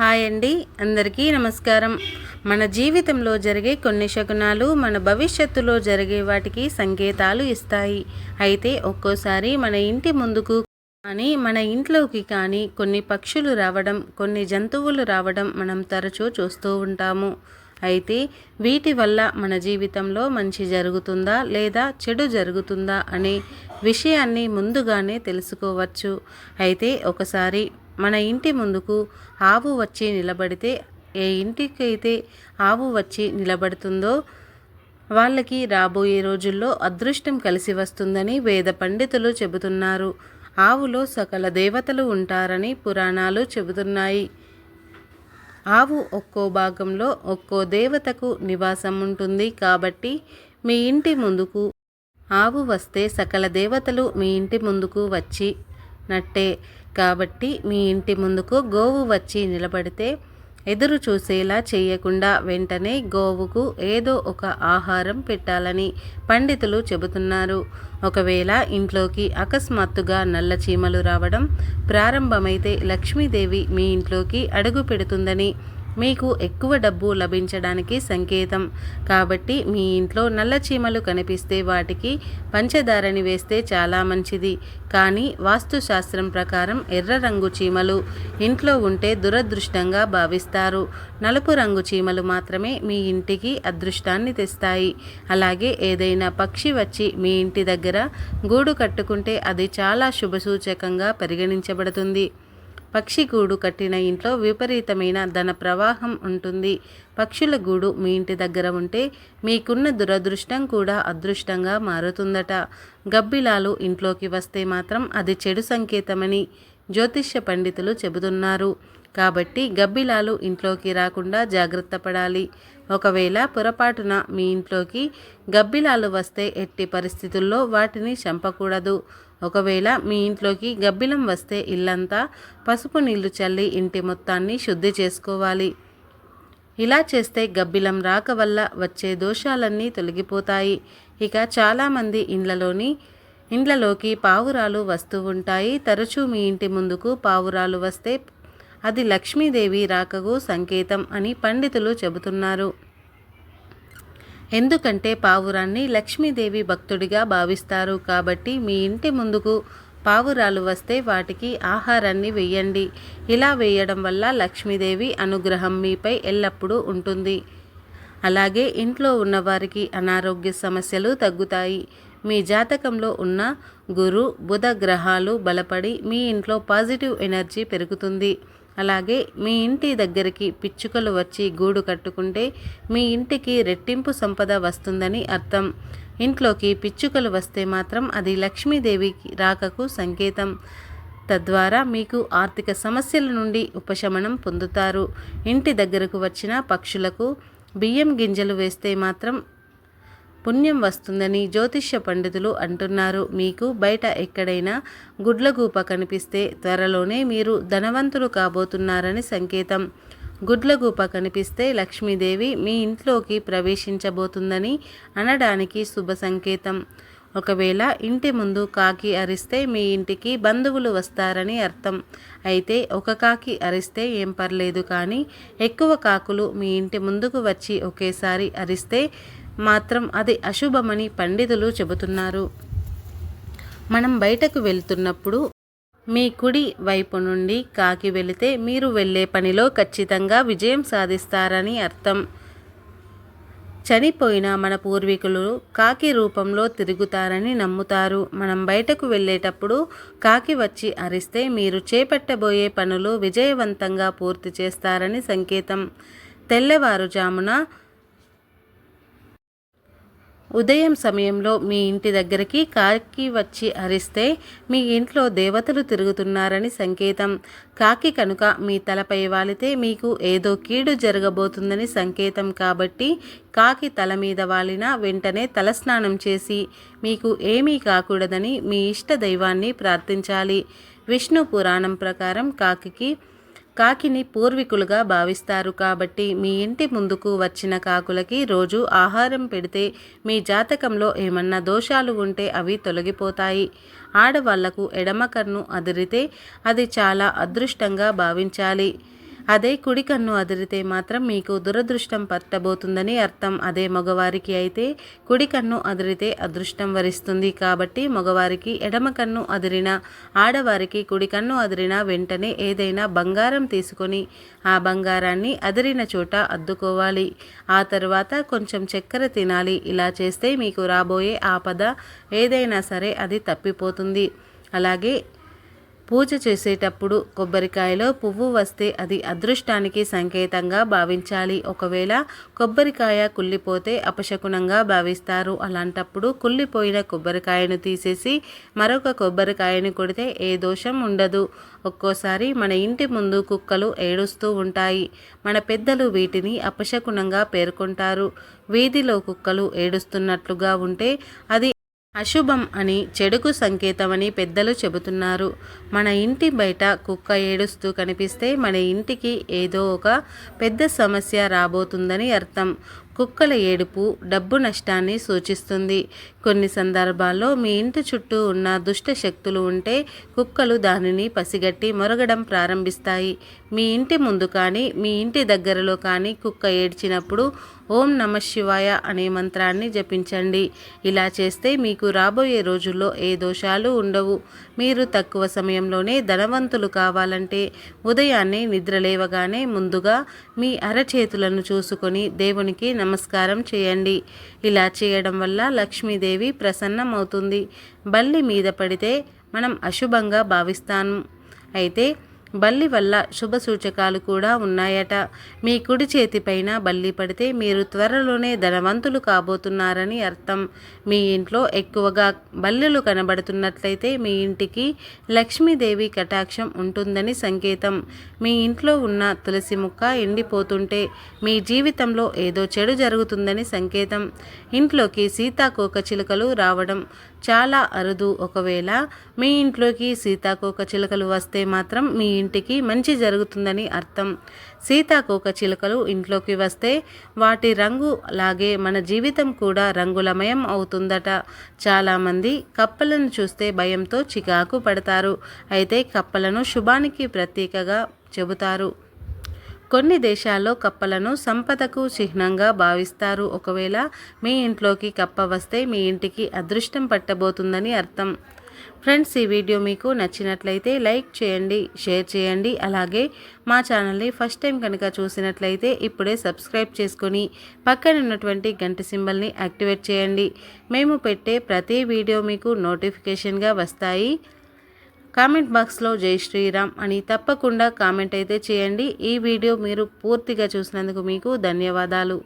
Hi అండి. అందరికీ నమస్కారం. మన జీవితంలో జరిగే కొన్ని శకునాలు మన భవిష్యత్తులో జరిగే వాటికి సంకేతాలు ఇస్తాయి. అయితే ఒక్కోసారి మన ఇంటి ముందుకు కానీ మన ఇంట్లోకి కానీ కొన్ని పక్షులు రావడం కొన్ని జంతువులు రావడం మనం తరచూ చూస్తూ ఉంటాము. అయితే వీటి వల్ల మన జీవితంలో మంచి జరుగుతుందా లేదా చెడు జరుగుతుందా అనే విషయాన్ని ముందుగానే తెలుసుకోవచ్చు. అయితే ఒకసారి మన ఇంటి ముందుకు ఆవు వచ్చి నిలబడితే ఏ ఇంటికైతే ఆవు వచ్చి నిలబడుతుందో వాళ్ళకి రాబోయే రోజుల్లో అదృష్టం కలిసి వస్తుందని వేద పండితులు చెబుతున్నారు. ఆవులో సకల దేవతలు ఉంటారని పురాణాలు చెబుతున్నాయి. ఆవు ఒక్కో భాగంలో ఒక్కో దేవతకు నివాసం ఉంటుంది కాబట్టి మీ ఇంటి ముందుకు ఆవు వస్తే సకల దేవతలు మీ ఇంటి ముందుకు వచ్చి నట్టే కాబట్టి మీ ఇంటి ముందుకు గోవు వచ్చి నిలబడితే ఎదురు చూసేలా చేయకుండా వెంటనే గోవుకు ఏదో ఒక ఆహారం పెట్టాలని పండితులు చెబుతున్నారు. ఒకవేళ ఇంట్లోకి అకస్మాత్తుగా నల్ల చీమలు రావడం ప్రారంభమైతే లక్ష్మీదేవి మీ ఇంట్లోకి అడుగు పెడుతుందని మీకు ఎక్కువ డబ్బు లభించడానికి సంకేతం. కాబట్టి మీ ఇంట్లో నల్ల చీమలు కనిపిస్తే వాటికి పంచదారని వేస్తే చాలా మంచిది. కానీ వాస్తుశాస్త్రం ప్రకారం ఎర్ర రంగు చీమలు ఇంట్లో ఉంటే దురదృష్టంగా భావిస్తారు. నలుపు రంగు చీమలు మాత్రమే మీ ఇంటికి అదృష్టాన్ని తెస్తాయి. అలాగే ఏదైనా పక్షి వచ్చి మీ ఇంటి దగ్గర గూడు కట్టుకుంటే అది చాలా శుభసూచకంగా పరిగణించబడుతుంది. పక్షి గూడు కట్టిన ఇంట్లో విపరీతమైన ధన ప్రవాహం ఉంటుంది. పక్షుల గూడు మీ ఇంటి దగ్గర ఉంటే మీకున్న దురదృష్టం కూడా అదృష్టంగా మారుతుందట. గబ్బిలాలు ఇంట్లోకి వస్తే మాత్రం అది చెడు సంకేతమని జ్యోతిష్య పండితులు చెబుతున్నారు. కాబట్టి గబ్బిలాలు ఇంట్లోకి రాకుండా జాగ్రత్త పడాలి. ఒకవేళ పొరపాటున మీ ఇంట్లోకి గబ్బిలాలు వస్తే ఎట్టి పరిస్థితుల్లో వాటిని చంపకూడదు. ఒకవేళ మీ ఇంట్లోకి గబ్బిలం వస్తే ఇల్లంతా పసుపు నీళ్ళు చల్లి ఇంటి మొత్తాన్ని శుద్ధి చేసుకోవాలి. ఇలా చేస్తే గబ్బిలం రాక వల్ల వచ్చే దోషాలన్నీ తొలగిపోతాయి. ఇక చాలామంది ఇండ్లలోని ఇండ్లలోకి పావురాలు వస్తూ ఉంటాయి. తరచూ మీ ఇంటి ముందుకు పావురాలు వస్తే అది లక్ష్మీదేవి రాకకు సంకేతం అని పండితులు చెబుతున్నారు. ఎందుకంటే పావురాన్ని లక్ష్మీదేవి భక్తుడిగా భావిస్తారు కాబట్టి మీ ఇంటి ముందుకు పావురాలు వస్తే వాటికి ఆహారాన్ని వేయండి. ఇలా వేయడం వల్ల లక్ష్మీదేవి అనుగ్రహం మీపై ఎల్లప్పుడూ ఉంటుంది. అలాగే ఇంట్లో ఉన్నవారికి అనారోగ్య సమస్యలు తగ్గుతాయి. మీ జాతకంలో ఉన్న గురు బుధ గ్రహాలు బలపడి మీ ఇంట్లో పాజిటివ్ ఎనర్జీ పెరుగుతుంది. అలాగే మీ ఇంటి దగ్గరికి పిచ్చుకలు వచ్చి గూడు కట్టుకుంటే మీ ఇంటికి రెట్టింపు సంపద వస్తుందని అర్థం. ఇంట్లోకి పిచ్చుకలు వస్తే మాత్రం అది లక్ష్మీదేవికి రాకకు సంకేతం. తద్వారా మీకు ఆర్థిక సమస్యల నుండి ఉపశమనం పొందుతారు. ఇంటి దగ్గరకు వచ్చిన పక్షులకు బియ్యం గింజలు వేస్తే మాత్రం పుణ్యం వస్తుందని జ్యోతిష్య పండితులు అంటున్నారు. మీకు బయట ఎక్కడైనా గుడ్లగూప కనిపిస్తే త్వరలోనే మీరు ధనవంతులు కాబోతున్నారని సంకేతం. గుడ్లగూప కనిపిస్తే లక్ష్మీదేవి మీ ఇంట్లోకి ప్రవేశించబోతుందని అనడానికి శుభ సంకేతం. ఒకవేళ ఇంటి ముందు కాకి అరిస్తే మీ ఇంటికి బంధువులు వస్తారని అర్థం. అయితే ఒక కాకి అరిస్తే ఏం పర్లేదు కానీ ఎక్కువ కాకులు మీ ఇంటి ముందుకు వచ్చి ఒకేసారి అరిస్తే మాత్రం అది అశుభమని పండితులు చెబుతున్నారు. మనం బయటకు వెళ్తున్నప్పుడు మీ కుడి వైపు నుండి కాకి వెళితే మీరు వెళ్ళే పనిలో ఖచ్చితంగా విజయం సాధిస్తారని అర్థం. చనిపోయిన మన పూర్వీకులు కాకి రూపంలో తిరుగుతారని నమ్ముతారు. మనం బయటకు వెళ్ళేటప్పుడు కాకి వచ్చి అరిస్తే మీరు చేపట్టబోయే పనులు విజయవంతంగా పూర్తి చేస్తారని సంకేతం. తెల్లవారుజామున ఉదయం సమయంలో మీ ఇంటి దగ్గరికి కాకి వచ్చి అరిస్తే మీ ఇంట్లో దేవతలు తిరుగుతున్నారని సంకేతం. కాకి కనుక మీ తలపై వాలితే మీకు ఏదో కీడు జరగబోతుందని సంకేతం కాబట్టి కాకి తల మీద వాలిన వెంటనే తలస్నానం చేసి మీకు ఏమీ కాకూడదని మీ ఇష్ట దైవాన్ని ప్రార్థించాలి. విష్ణు పురాణం ప్రకారం కాకికి కాకిని పూర్వీకులుగా భావిస్తారు. కాబట్టి మీ ఇంటి ముందుకు వచ్చిన కాకులకి రోజు ఆహారం పెడితే మీ జాతకంలో ఏమన్నా దోషాలు ఉంటే అవి తొలగిపోతాయి. ఆడవాళ్ళకు ఎడమ కన్ను అదిరితే అది చాలా అదృష్టంగా భావించాలి. అదే కుడి కన్ను అదిరితే మాత్రం మీకు దురదృష్టం పట్టబోతుందని అర్థం. అదే మగవారికి అయితే కుడి కన్ను అదిరితే అదృష్టం వరిస్తుంది కాబట్టి మగవారికి ఎడమ కన్ను అదిరిన ఆడవారికి కుడి కన్ను అదిరిన వెంటనే ఏదైనా బంగారం తీసుకొని ఆ బంగారాన్ని అదిరిన చోట అద్దుకోవాలి. ఆ తర్వాత కొంచెం చక్కెర తినాలి. ఇలా చేస్తే మీకు రాబోయే ఆపద ఏదైనా సరే అది తప్పిపోతుంది. అలాగే పూజ చేసేటప్పుడు కొబ్బరికాయలో పువ్వు వస్తే అది అదృష్టానికి సంకేతంగా భావించాలి. ఒకవేళ కొబ్బరికాయ కుళ్ళిపోతే అపశకునంగా భావిస్తారు. అలాంటప్పుడు కుళ్ళిపోయిన కొబ్బరికాయను తీసేసి మరొక కొబ్బరికాయను కొడితే ఏ దోషం ఉండదు. ఒక్కోసారి మన ఇంటి ముందు కుక్కలు ఏడుస్తూ ఉంటాయి. మన పెద్దలు వీటిని అపశకునంగా పేర్కొంటారు. వీధిలో కుక్కలు ఏడుస్తున్నట్లుగా ఉంటే అది అశుభం అని చెడుకు సంకేతమని పెద్దలు చెబుతున్నారు. మన ఇంటి బయట కుక్క ఏడుస్తూ కనిపిస్తే మన ఇంటికి ఏదో ఒక పెద్ద సమస్య రాబోతుందని అర్థం. కుక్కల ఏడుపు డబ్బు నష్టాన్ని సూచిస్తుంది. కొన్ని సందర్భాల్లో మీ ఇంటి చుట్టూ ఉన్న దుష్ట శక్తులు ఉంటే కుక్కలు దానిని పసిగట్టి మొరగడం ప్రారంభిస్తాయి. మీ ఇంటి ముందు కానీ మీ ఇంటి దగ్గరలో కానీ కుక్క ఏడ్చినప్పుడు ఓం నమ శివాయ అనే మంత్రాన్ని జపించండి. ఇలా చేస్తే మీకు రాబోయే రోజుల్లో ఏ దోషాలు ఉండవు. మీరు తక్కువ సమయంలోనే ధనవంతులు కావాలంటే ఉదయాన్నే నిద్రలేవగానే ముందుగా మీ అరచేతులను చూసుకొని దేవునికి నమస్కారం చేయండి. ఇలా చేయడం వల్ల లక్ష్మీదేవి ప్రసన్నమవుతుంది. బల్లి మీద పడితే మనం అశుభంగా భావిస్తాను. అయితే బల్లి వల్ల శుభ సూచకాలు కూడా ఉన్నాయట. మీ కుడి చేతిపైన బల్లి పడితే మీరు త్వరలోనే ధనవంతులు కాబోతున్నారని అర్థం. మీ ఇంట్లో ఎక్కువగా బల్లెలు కనబడుతున్నట్లయితే మీ ఇంటికి లక్ష్మీదేవి కటాక్షం ఉంటుందని సంకేతం. మీ ఇంట్లో ఉన్న తులసి ముక్క ఎండిపోతుంటే మీ జీవితంలో ఏదో చెడు జరుగుతుందని సంకేతం. ఇంట్లోకి సీతాకోక చిలుకలు రావడం చాలా అరుదు. ఒకవేళ మీ ఇంట్లోకి సీతాకోక చిలుకలు వస్తే మాత్రం మీ ఇంటికి మంచి జరుగుతుందని అర్థం. సీతాకోక చిలుకలు ఇంట్లోకి వస్తే వాటి రంగు అలాగే మన జీవితం కూడా రంగులమయం అవుతుందట. చాలామంది కప్పలను చూస్తే భయంతో చికాకు పడతారు. అయితే కప్పలను శుభానికి ప్రతీకగా చెబుతారు. కొన్ని దేశాల్లో కప్పలను సంపదకు చిహ్నంగా భావిస్తారు. ఒకవేళ మీ ఇంట్లోకి కప్ప వస్తే మీ ఇంటికి అదృష్టం పట్టబోతుందని అర్థం. ఫ్రెండ్స్ ఈ వీడియో మీకు నచ్చినట్లయితే లైక్ చేయండి షేర్ చేయండి. అలాగే మా ఛానల్ని ఫస్ట్ టైం కనుక చూసినట్లయితే ఇప్పుడే సబ్స్క్రైబ్ చేసుకొని పక్కన ఉన్నటువంటి గంట సింబల్ని యాక్టివేట్ చేయండి. మేము పెట్టే ప్రతి వీడియో మీకు నోటిఫికేషన్గా వస్తాయి. కామెంట్ బాక్స్లో జై శ్రీరామ్ అని తప్పకుండా కామెంట్ అయితే చేయండి. ఈ వీడియో మీరు పూర్తిగా చూసినందుకు మీకు ధన్యవాదాలు.